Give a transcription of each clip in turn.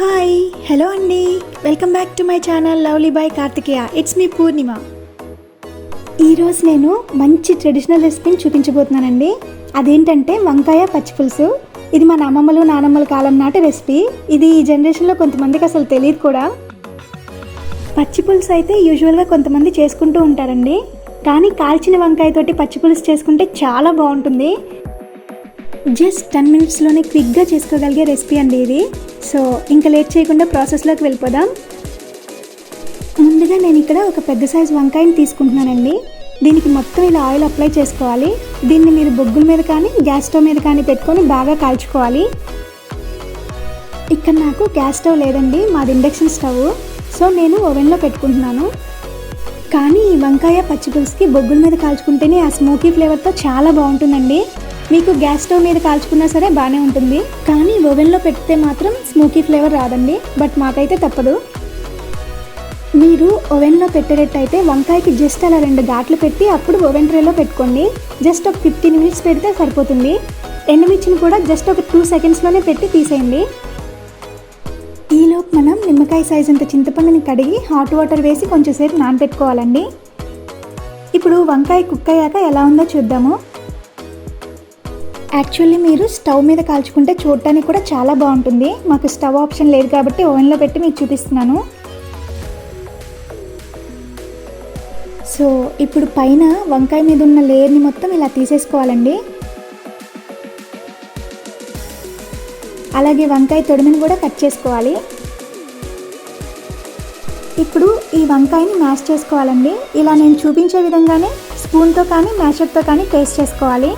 Hi hello అండి. Welcome back to my channel lovely boy Karthikeya. It's me Poornima. ఈరోజు నేను మంచి traditional రెసిపీని చూపించబోతున్నానండి. అదేంటంటే వంకాయ పచ్చిపులుసు ఇది మా అమ్మమ్మలు నానమ్మల కాలం నాటి రెసిపీ. ఇది ఈ జనరేషన్లో కొంతమందికి అసలు తెలియదు కూడా. పచ్చిపులుసు అయితే యూజువల్గా కొంతమంది చేసుకుంటూ ఉంటారండి. కానీ కాల్చిన వంకాయతోటి పచ్చిపులుసు చేసుకుంటే చాలా బాగుంటుంది. జస్ట్ టెన్ మినిట్స్లోనే క్విక్గా చేసుకోగలిగే రెసిపీ అండి ఇది. సో ఇంకా లేట్ చేయకుండా ప్రాసెస్లోకి వెళ్ళిపోదాం. ముందుగా నేను ఇక్కడ ఒక పెద్ద సైజు వంకాయని తీసుకుంటున్నానండి. దీనికి మొత్తం ఇలా ఆయిల్ అప్లై చేసుకోవాలి. దీన్ని మీరు బొగ్గుల మీద కానీ గ్యాస్ స్టవ్ మీద కానీ పెట్టుకొని బాగా కాల్చుకోవాలి. ఇక్కడ నాకు గ్యాస్ స్టవ్ లేదండి మాది ఇండక్షన్ స్టవ్. సో నేను ఓవెన్లో పెట్టుకుంటున్నాను. కానీ ఈ వంకాయ పచ్చిపులుసుకి బొగ్గుల మీద కాల్చుకుంటేనే ఆ స్మోకీ ఫ్లేవర్తో చాలా బాగుంటుందండి. మీకు గ్యాస్ స్టవ్ మీద కాల్చుకున్నా సరే బాగానే ఉంటుంది. కానీ ఓవెన్లో పెడితే మాత్రం స్మోకీ ఫ్లేవర్ రాదండి. బట్ మాకైతే తప్పదు. మీరు ఓవెన్లో పెట్టేటట్టయితే వంకాయకి జస్ట్ అలా రెండు ఘాట్లు పెట్టి అప్పుడు ఓవెన్ ట్రేలో పెట్టుకోండి. జస్ట్ ఒక ఫిఫ్టీన్ మినిట్స్ పెడితే సరిపోతుంది. ఎండుమిర్చిని కూడా జస్ట్ ఒక టూ సెకండ్స్లోనే పెట్టి తీసేయండి. ఈలోపు మనం నిమ్మకాయ సైజ్ అంత చింతపండుని కడిగి హాట్ వాటర్ వేసి కొంచెంసేపు నానబెట్టుకోవాలండి. ఇప్పుడు వంకాయ కుక్ అయ్యాక ఎలా ఉందో చూద్దాము. యాక్చువల్లీ మీరు స్టవ్ మీద కాల్చుకుంటే చూడటానికి కూడా చాలా బాగుంటుంది. మాకు స్టవ్ ఆప్షన్ లేదు కాబట్టి ఓవెన్లో పెట్టి మీకు చూపిస్తున్నాను. సో ఇప్పుడు పైన వంకాయ మీద ఉన్న లేయర్ని మొత్తం ఇలా తీసేసుకోవాలండి. అలాగే వంకాయ తొడిమిని కూడా కట్ చేసుకోవాలి. ఇప్పుడు ఈ వంకాయని మ్యాష్ చేసుకోవాలండి. ఇలా నేను చూపించే విధంగానే స్పూన్తో కానీ మ్యాషర్తో కానీ టేస్ట్ చేసుకోవాలి.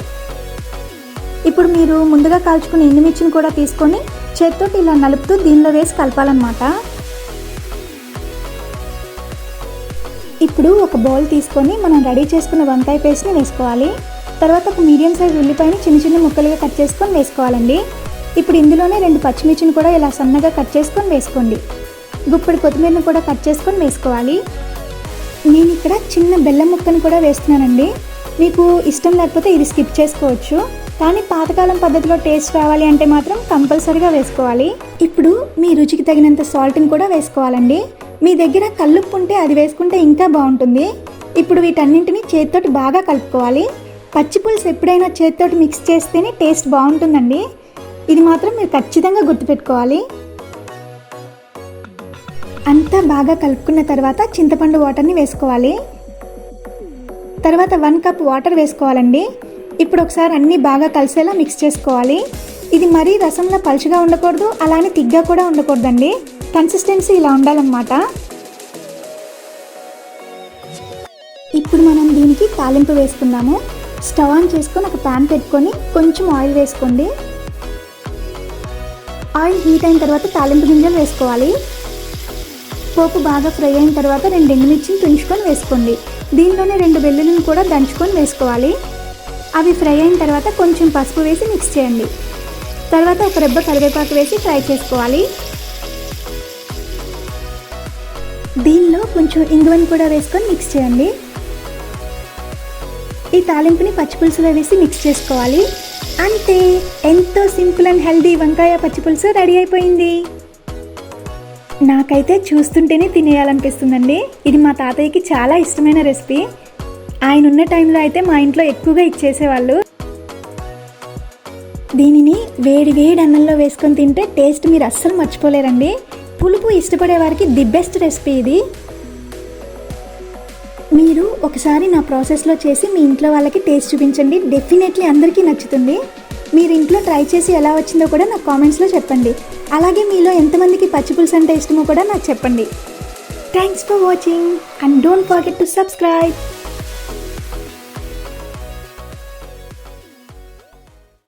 ఇప్పుడు మీరు ముందుగా కాల్చుకున్న ఎండుమిర్చిని కూడా తీసుకొని చేత్తో ఇలా నలుపుతూ దీనిలో వేసి కలపాలన్నమాట. ఇప్పుడు ఒక బౌల్ తీసుకొని మనం రెడీ చేసుకున్న వంకాయ పేస్ట్ని వేసుకోవాలి. తర్వాత ఒక మీడియం సైజ్ ఉల్లిపాయని చిన్న చిన్న ముక్కలుగా కట్ చేసుకొని వేసుకోవాలండి. ఇప్పుడు ఇందులోనే రెండు పచ్చిమిర్చిని కూడా ఇలా సన్నగా కట్ చేసుకొని వేసుకోండి. గుప్పడి కొత్తిమీరని కూడా కట్ చేసుకొని వేసుకోవాలి. నేను ఇక్కడ చిన్న బెల్లం ముక్కను కూడా వేస్తున్నానండి. మీకు ఇష్టం లేకపోతే ఇది స్కిప్ చేసుకోవచ్చు. కానీ పాతకాలం పద్ధతిలో టేస్ట్ రావాలి అంటే మాత్రం కంపల్సరీగా వేసుకోవాలి. ఇప్పుడు మీ రుచికి తగినంత సాల్ట్ని కూడా వేసుకోవాలండి. మీ దగ్గర కల్లుప్పు ఉంటే అది వేసుకుంటే ఇంకా బాగుంటుంది. ఇప్పుడు వీటన్నింటిని చేతితోటి బాగా కలుపుకోవాలి. పచ్చి పులుసు ఎప్పుడైనా చేతితోటి మిక్స్ చేస్తేనే టేస్ట్ బాగుంటుందండి. ఇది మాత్రం మీరు ఖచ్చితంగా గుర్తుపెట్టుకోవాలి. అంతా బాగా కలుపుకున్న తర్వాత చింతపండు వాటర్ని వేసుకోవాలి. తర్వాత వన్ కప్ వాటర్ వేసుకోవాలండి. ఇప్పుడు ఒకసారి అన్నీ బాగా కలిసేలా మిక్స్ చేసుకోవాలి. ఇది మరీ రసంలో పలుచగా ఉండకూడదు అలానే తిగ్గా కూడా ఉండకూడదండి. కన్సిస్టెన్సీ ఇలా ఉండాలన్నమాట. ఇప్పుడు మనం దీనికి తాలింపు వేసుకుందాము. స్టవ్ ఆన్ చేసుకొని ఒక ప్యాన్ పెట్టుకొని కొంచెం ఆయిల్ వేసుకోండి. ఆయిల్ హీట్ అయిన తర్వాత తాలింపు గింజలు వేసుకోవాలి. పోపు బాగా ఫ్రై అయిన తర్వాత రెండు ఎండుమిర్చిని తుంచుకొని వేసుకోండి. దీనిలోనే రెండు వెల్లుల్లిని కూడా దంచుకొని వేసుకోవాలి. అవి ఫ్రై అయిన తర్వాత కొంచెం పసుపు వేసి మిక్స్ చేయండి. తర్వాత ఒక రెబ్బ కరివేపాకు వేసి ఫ్రై చేసుకోవాలి. దీనిలో కొంచెం ఇంగువని కూడా వేసుకొని మిక్స్ చేయండి. ఈ తాలింపుని పచ్చిపులుసులో వేసి మిక్స్ చేసుకోవాలి. అంతే ఎంతో సింపుల్ అండ్ హెల్దీ వంకాయ పచ్చిపులుసు రెడీ అయిపోయింది. నాకైతే చూస్తుంటేనే తినేయాలనిపిస్తుందండి. ఇది మా తాతయ్యకి చాలా ఇష్టమైన రెసిపీ. ఆయన ఉన్న టైంలో అయితే మా ఇంట్లో ఎక్కువగా ఇచ్చేసేవాళ్ళు. దీనిని వేడి వేడి అన్నంలో వేసుకొని తింటే టేస్ట్ మీరు అస్సలు మర్చిపోలేరండి. పులుపు ఇష్టపడే వారికి ది బెస్ట్ రెసిపీ ఇది. మీరు ఒకసారి నా ప్రాసెస్లో చేసి మీ ఇంట్లో వాళ్ళకి టేస్ట్ చూపించండి. డెఫినెట్లీ అందరికీ నచ్చుతుంది. మీరు ఇంట్లో ట్రై చేసి ఎలా వచ్చిందో కూడా నాకు కామెంట్స్లో చెప్పండి. అలాగే మీలో ఎంతమందికి పచ్చిపులుసు అంటే ఇష్టమో కూడా నాకు చెప్పండి. Thanks for watching and don't forget to subscribe.